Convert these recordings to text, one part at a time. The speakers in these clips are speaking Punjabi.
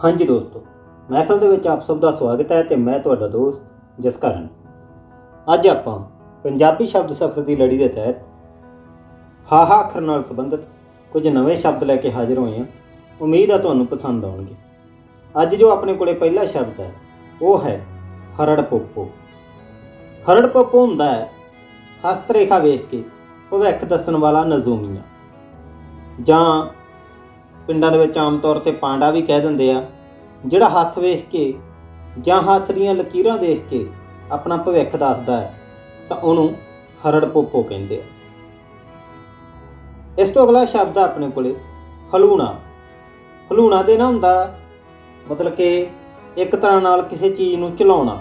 ਹਾਂਜੀ ਦੋਸਤੋ, ਮਹਿਫਲ ਦੇ ਵਿੱਚ ਆਪ ਸਭ ਦਾ ਸਵਾਗਤ ਹੈ ਤੇ ਮੈਂ ਤੁਹਾਡਾ ਦੋਸਤ ਜਸਕਰਨ। ਅੱਜ ਆਪਾਂ ਪੰਜਾਬੀ ਸ਼ਬਦ ਸਫ਼ਰ ਦੀ ਲੜੀ ਦੇ ਤਹਿਤ ਹਾਹਾ ਅੱਖਰ ਨਾਲ ਸੰਬੰਧਿਤ ਕੁਝ ਨਵੇਂ ਸ਼ਬਦ ਲੈ ਕੇ ਹਾਜ਼ਰ ਹੋਏ ਹਾਂ। ਉਮੀਦ ਹੈ ਤੁਹਾਨੂੰ ਪਸੰਦ ਆਉਣਗੇ। ਅੱਜ ਜੋ ਆਪਣੇ ਕੋਲੇ ਪਹਿਲਾ ਸ਼ਬਦ ਹੈ, ਉਹ ਹੈ ਹਰੜ ਪੋਪੋ ਹਰੜ ਪੋਪੋ ਹੁੰਦਾ ਹੈ ਹਸਤ ਰੇਖਾ ਵੇਖ ਕੇ ਭਵਿੱਖ ਦੱਸਣ ਵਾਲਾ ਨਜ਼ੂਮੀਆ, ਜਾਂ ਪਿੰਡਾਂ ਦੇ ਵਿੱਚ ਆਮ ਤੌਰ ਤੇ ਪਾਂਡਾ ਵੀ ਕਹਿ ਦਿੰਦੇ ਆ, ਜਿਹੜਾ ਹੱਥ ਵੇਖ ਕੇ ਜਾਂ ਹੱਥ ਦੀਆਂ ਲਕੀਰਾਂ ਦੇਖ ਕੇ ਆਪਣਾ ਭਵਿੱਖ ਦੱਸਦਾ ਹੈ, ਤਾਂ ਉਹਨੂੰ ਹਰੜ ਪੋਪੋ ਕਹਿੰਦੇ ਆ। ਇਸ ਤੋਂ ਅਗਲਾ ਸ਼ਬਦ ਆ ਆਪਣੇ ਕੋਲੇ, ਹਲੂਣਾ। ਹਲੂਣਾ ਦੇ ਨਾ ਹੁੰਦਾ ਮਤਲਬ ਕਿ ਇੱਕ ਤਰ੍ਹਾਂ ਨਾਲ ਕਿਸੇ ਚੀਜ਼ ਨੂੰ ਝਲਾਉਣਾ,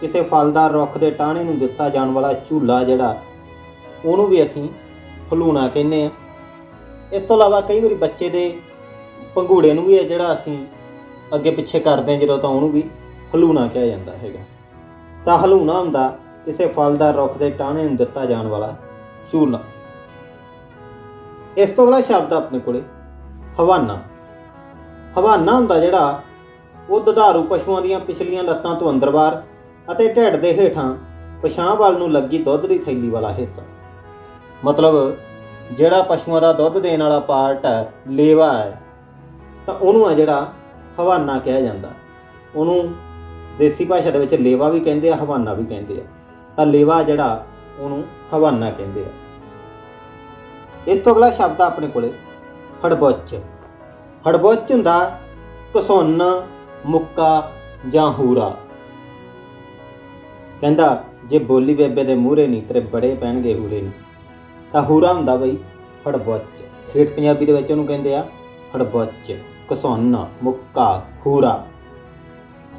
ਕਿਸੇ ਫਲਦਾਰ ਰੁੱਖ ਦੇ ਟਾਹਣੇ ਨੂੰ ਦਿੱਤਾ ਜਾਣ ਵਾਲਾ ਝੂਲਾ ਜਿਹੜਾ, ਉਹਨੂੰ ਵੀ ਅਸੀਂ ਹਲੂਣਾ ਕਹਿੰਦੇ ਆ। ਇਸ ਤੋਂ ਇਲਾਵਾ ਕਈ ਵਾਰੀ ਬੱਚੇ ਦੇ ਪੰਘੂੜੇ ਨੂੰ ਵੀ ਹੈ ਜਿਹੜਾ ਅਸੀਂ ਅੱਗੇ ਪਿੱਛੇ ਕਰਦੇ ਹਾਂ ਜਦੋਂ ਤਾਂ ਉਹਨੂੰ ਵੀ ਹਲੂਣਾ ਕਿਹਾ ਜਾਂਦਾ ਹੈਗਾ। ਤਾਂ ਹਲੂਣਾ ਹੁੰਦਾ ਕਿਸੇ ਫਲਦਾਰ ਰੁੱਖ ਦੇ ਟਾਹਣੇ ਨੂੰ ਦਿੱਤਾ ਜਾਣ ਵਾਲਾ ਝੂਲਾ ਇਸ ਤੋਂ ਬੜਾ ਸ਼ਬਦ ਆਪਣੇ ਕੋਲੇ, ਹਵਾਨਾ। ਹਵਾਨਾ ਹੁੰਦਾ ਜਿਹੜਾ ਉਹ ਦੁਧਾਰੂ ਪਸ਼ੂਆਂ ਦੀਆਂ ਪਿਛਲੀਆਂ ਲੱਤਾਂ ਤੋਂ ਅੰਦਰ ਬਾਹਰ ਅਤੇ ਢਿੱਡ ਦੇ ਹੇਠਾਂ ਪਛਾਂ ਵੱਲ ਨੂੰ ਲੱਗੀ ਦੁੱਧ ਦੀ ਥੈਲੀ ਵਾਲਾ ਹਿੱਸਾ। ਮਤਲਬ ਜਿਹੜਾ ਪਸ਼ੂਆਂ ਦਾ ਦੁੱਧ ਦੇਣ ਵਾਲਾ ਪਾਰਟ ਹੈ, ਲੇਵਾ ਹੈ ਤਾਂ ਉਹਨੂੰ ਆ ਜਿਹੜਾ ਹਵਾਨਾ ਕਿਹਾ ਜਾਂਦਾ। ਉਹਨੂੰ ਦੇਸੀ ਭਾਸ਼ਾ ਦੇ ਵਿੱਚ ਲੇਵਾ ਵੀ ਕਹਿੰਦੇ ਆ, ਹਵਾਨਾ ਵੀ ਕਹਿੰਦੇ ਆ। ਤਾਂ ਲੇਵਾ ਜਿਹੜਾ ਉਹਨੂੰ ਹਵਾਨਾ ਕਹਿੰਦੇ ਆ। ਇਸ ਤੋਂ ਅਗਲਾ ਸ਼ਬਦ ਆ ਆਪਣੇ ਕੋਲੇ, ਹੜਬੁੱਚ। ਹੜਬੁੱਚ ਹੁੰਦਾ ਕਸੁੰਨ ਮੁੱਕਾ ਜਾਂ ਹੂਰਾ। ਕਹਿੰਦਾ, ਜੇ ਬੋਲੀ ਬੇਬੇ ਦੇ ਮੂਹਰੇ ਨਹੀਂ, ਤੇਰੇ ਬੜੇ ਪੈਣਗੇ ਹੂਰੇ ਨਹੀਂ। ਤਾਂ ਹੂਰਾ ਹੁੰਦਾ ਬਈ ਹੜਬੁੱਚ। ਠੇਠ ਪੰਜਾਬੀ ਦੇ ਵਿੱਚ ਉਹਨੂੰ ਕਹਿੰਦੇ ਆ ਹੜਬੁੱਚ। ਕਸੁੰਨ ਮੁੱਕਾ ਹੂਰਾ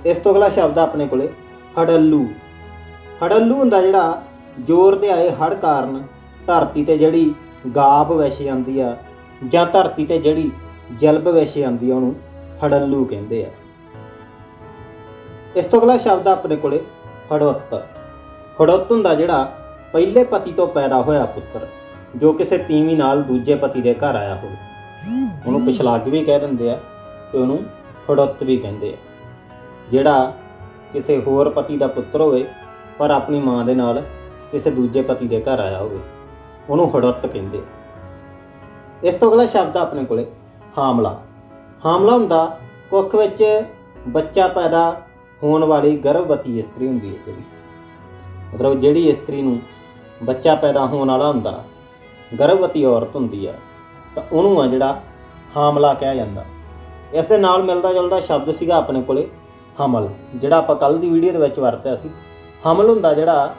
ਇਸ ਤੋਂ ਅਗਲਾ ਸ਼ਬਦ ਆ ਆਪਣੇ ਕੋਲੇ, ਹੜੱਲੂ। ਹੜੱਲੂ ਹੁੰਦਾ ਜਿਹੜਾ ਜ਼ੋਰ ਦੇ ਆਏ ਹੜ ਕਾਰਨ ਧਰਤੀ ਤੇ ਜਿਹੜੀ ਗਾਬ ਵਿਛ ਜਾਂਦੀ ਆ, ਜਾਂ ਧਰਤੀ ਤੇ ਜਿਹੜੀ ਜਲਬ ਵਿਛ ਜਾਂਦੀ ਆ, ਉਹਨੂੰ ਹੜੱਲੂ ਕਹਿੰਦੇ ਆ। ਇਸ ਤੋਂ ਅਗਲਾ ਸ਼ਬਦ ਆ ਆਪਣੇ ਕੋਲੇ, ਹੜਵੱਤ। ਹੜਵੱਤ ਹੁੰਦਾ ਜਿਹੜਾ ਪਹਿਲੇ ਪਤੀ ਤੋਂ ਪੈਦਾ ਹੋਇਆ ਪੁੱਤਰ, ਜੋ ਕਿਸੇ ਤੀਵੀਂ ਨਾਲ ਦੂਜੇ ਪਤੀ ਦੇ ਘਰ ਆਇਆ ਹੋਵੇ। ਉਹਨੂੰ ਪਿਛਲਾਗ ਵੀ ਕਹਿ ਦਿੰਦੇ ਆ ਤੇ ਉਹਨੂੰ ਹੜਵੱਤ ਵੀ ਕਹਿੰਦੇ ਆ। ਜਿਹੜਾ ਕਿਸੇ ਹੋਰ ਪਤੀ ਦਾ ਪੁੱਤਰ ਹੋਵੇ, ਪਰ ਆਪਣੀ ਮਾਂ ਦੇ ਨਾਲ ਕਿਸੇ ਦੂਜੇ ਪਤੀ ਦੇ ਘਰ ਆਇਆ ਹੋਵੇ, ਉਹਨੂੰ ਹੜਵੱਤ ਕਹਿੰਦੇ ਆ। ਇਸ ਤੋਂ ਅਗਲਾ ਸ਼ਬਦ ਆ ਆਪਣੇ ਕੋਲੇ, ਹਾਮਲਾ। ਹਾਮਲਾ ਹੁੰਦਾ ਕੁੱਖ ਵਿੱਚ ਬੱਚਾ ਪੈਦਾ ਹੋਣ ਵਾਲੀ ਗਰਭਵਤੀ ਇਸਤਰੀ ਹੁੰਦੀ ਹੈ ਜਿਹੜੀ। ਮਤਲਬ ਜਿਹੜੀ ਇਸਤਰੀ ਨੂੰ ਬੱਚਾ ਪੈਦਾ ਹੋਣ ਵਾਲਾ ਹੁੰਦਾ, ਗਰਭਵਤੀ ਔਰਤ ਹੁੰਦੀ ਆ ਤਾਂ ਉਹਨੂੰ ਆ ਜਿਹੜਾ ਹਾਮਲਾ ਕਿਹਾ ਜਾਂਦਾ। ਇਸ ਦੇ ਨਾਲ ਮਿਲਦਾ ਜੁਲਦਾ ਸ਼ਬਦ ਸੀਗਾ ਆਪਣੇ ਕੋਲੇ ਹਮਲ, ਜਿਹੜਾ ਆਪਾਂ ਕੱਲ ਦੀ ਵੀਡੀਓ ਦੇ ਵਿੱਚ ਵਰਤਿਆ ਸੀ। ਹਮਲ ਹੁੰਦਾ ਜਿਹੜਾ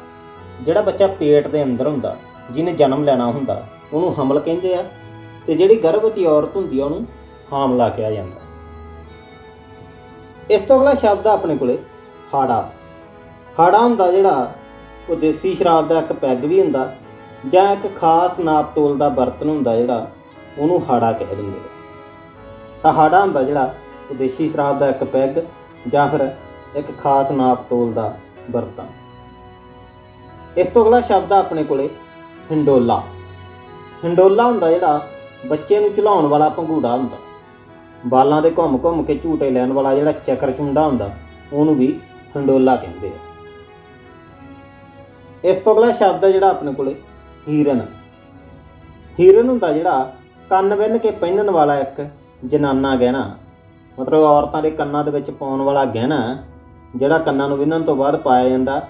ਜਿਹੜਾ ਬੱਚਾ ਪੇਟ ਦੇ ਅੰਦਰ ਹੁੰਦਾ, ਜਿਹਨੇ ਜਨਮ ਲੈਣਾ ਹੁੰਦਾ, ਉਹਨੂੰ ਹਮਲ ਕਹਿੰਦੇ ਆ ਤੇ ਜਿਹੜੀ ਗਰਭਵਤੀ ਔਰਤ ਹੁੰਦੀ ਆ ਉਹਨੂੰ ਹਾਮਲਾ ਕਿਹਾ ਜਾਂਦਾ। ਇਸ ਤੋਂ ਅਗਲਾ ਸ਼ਬਦ ਆ ਆਪਣੇ ਕੋਲੇ ਹਾੜਾ। ਹਾੜਾ ਹੁੰਦਾ ਜਿਹੜਾ ਉਹ ਦੇਸੀ ਸ਼ਰਾਬ ਦਾ ਇੱਕ ਪੈਗ ਵੀ ਹੁੰਦਾ ਜਾਂ ਇੱਕ ਖਾਸ ਨਾਪ ਤੋਲ ਦਾ ਬਰਤਨ ਹੁੰਦਾ ਜਿਹੜਾ ਉਹਨੂੰ ਹਾੜਾ ਕਹਿ ਦਿੰਦੇ ਆ। ਤਾਂ ਹਾੜਾ ਹੁੰਦਾ ਜਿਹੜਾ ਉਹ ਦੇਸੀ ਸ਼ਰਾਬ ਦਾ ਇੱਕ ਪੈਗ ਜਾਂ ਫਿਰ ਇੱਕ ਖਾਸ ਨਾਪ ਤੋਲ ਦਾ ਬਰਤਨ। ਇਸ ਤੋਂ ਅਗਲਾ ਸ਼ਬਦ ਆ ਆਪਣੇ ਕੋਲੇ ਹਿੰਡੋਲਾ। ਹਿੰਡੋਲਾ ਹੁੰਦਾ ਜਿਹੜਾ ਬੱਚੇ ਨੂੰ ਝੁਲਾਉਣ ਵਾਲਾ ਪੰਘੂੜਾ ਹੁੰਦਾ। ਬਾਲਾਂ ਦੇ ਘੁੰਮ ਘੁੰਮ ਕੇ ਝੂਟੇ ਲੈਣ ਵਾਲਾ ਜਿਹੜਾ ਚੱਕਰ ਚੁੰਡਾ ਹੁੰਦਾ, ਉਹਨੂੰ ਵੀ ਹੰਡੋਲਾ ਕਹਿੰਦੇ ਆ। ਇਸ ਤੋਂ ਅਗਲਾ ਸ਼ਬਦ ਹੈ ਜਿਹੜਾ ਆਪਣੇ ਕੋਲੇ ਹੀਰਨ। ਹੀਰਨ ਹੁੰਦਾ ਜਿਹੜਾ ਕੰਨ ਬੰਨ ਕੇ ਪਹਿਨਣ ਵਾਲਾ ਇੱਕ ਜਨਾਨਾ ਗਹਿਣਾ। ਮਤਲਬ ਔਰਤਾਂ ਦੇ ਕੰਨਾਂ ਦੇ ਵਿੱਚ ਪਾਉਣ ਵਾਲਾ ਗਹਿਣਾ, ਜਿਹੜਾ ਕੰਨਾਂ ਨੂੰ ਵਿੰਨਣ ਤੋਂ ਬਾਅਦ ਪਾਇਆ ਜਾਂਦਾ,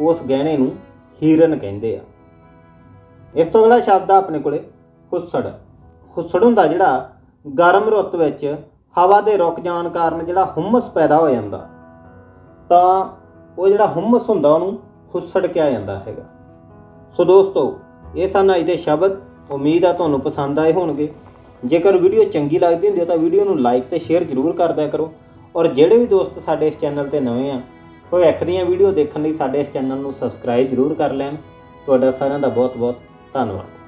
ਉਸ ਗਹਿਣੇ ਨੂੰ ਹੀਰਨ ਕਹਿੰਦੇ ਆ। ਇਸ ਤੋਂ ਅਗਲਾ ਸ਼ਬਦ ਆ ਆਪਣੇ ਕੋਲੇ, ਹੁੱਸੜ। ਹੁੱਸੜ ਹੁੰਦਾ ਜਿਹੜਾ ਗਰਮ ਰੁੱਤ ਵਿੱਚ ਹਵਾ ਦੇ ਰੁਕ ਜਾਣ ਕਾਰਨ ਜਿਹੜਾ ਹੁਮਸ ਪੈਦਾ ਹੋ ਜਾਂਦਾ, ਤਾਂ ਉਹ ਜਿਹੜਾ ਹੁਮਸ ਹੁੰਦਾ ਉਹਨੂੰ ਹੁੱਸੜ ਕਿਹਾ ਜਾਂਦਾ ਹੈਗਾ। ਸੋ ਦੋਸਤੋ, ਇਹ ਸਨ ਅੱਜ ਦੇ ਸ਼ਬਦ। ਉਮੀਦ ਆ ਤੁਹਾਨੂੰ ਪਸੰਦ ਆਏ ਹੋਣਗੇ। ਜੇਕਰ ਵੀਡੀਓ ਚੰਗੀ ਲੱਗਦੀ ਹੁੰਦੀ ਹੈ ਤਾਂ ਵੀਡੀਓ ਨੂੰ ਲਾਈਕ ਤੇ ਸ਼ੇਅਰ ਜ਼ਰੂਰ ਕਰ ਕਰੋ। ਔਰ ਜਿਹੜੇ ਵੀ ਦੋਸਤ ਸਾਡੇ ਇਸ ਚੈਨਲ ਤੇ ਨਵੇਂ ਆ ਭਵਿੱਖ ਦੀਆਂ ਵੀਡੀਓ ਦੇਖਣ ਲਈ ਸਾਡੇ ਇਸ ਚੈਨਲ ਨੂੰ ਸਬਸਕ੍ਰਾਈਬ ਜ਼ਰੂਰ ਕਰ ਲੈਣ। ਤੁਹਾਡਾ ਸਾਰਿਆਂ ਦਾ ਬਹੁਤ ਬਹੁਤ ਧੰਨਵਾਦ।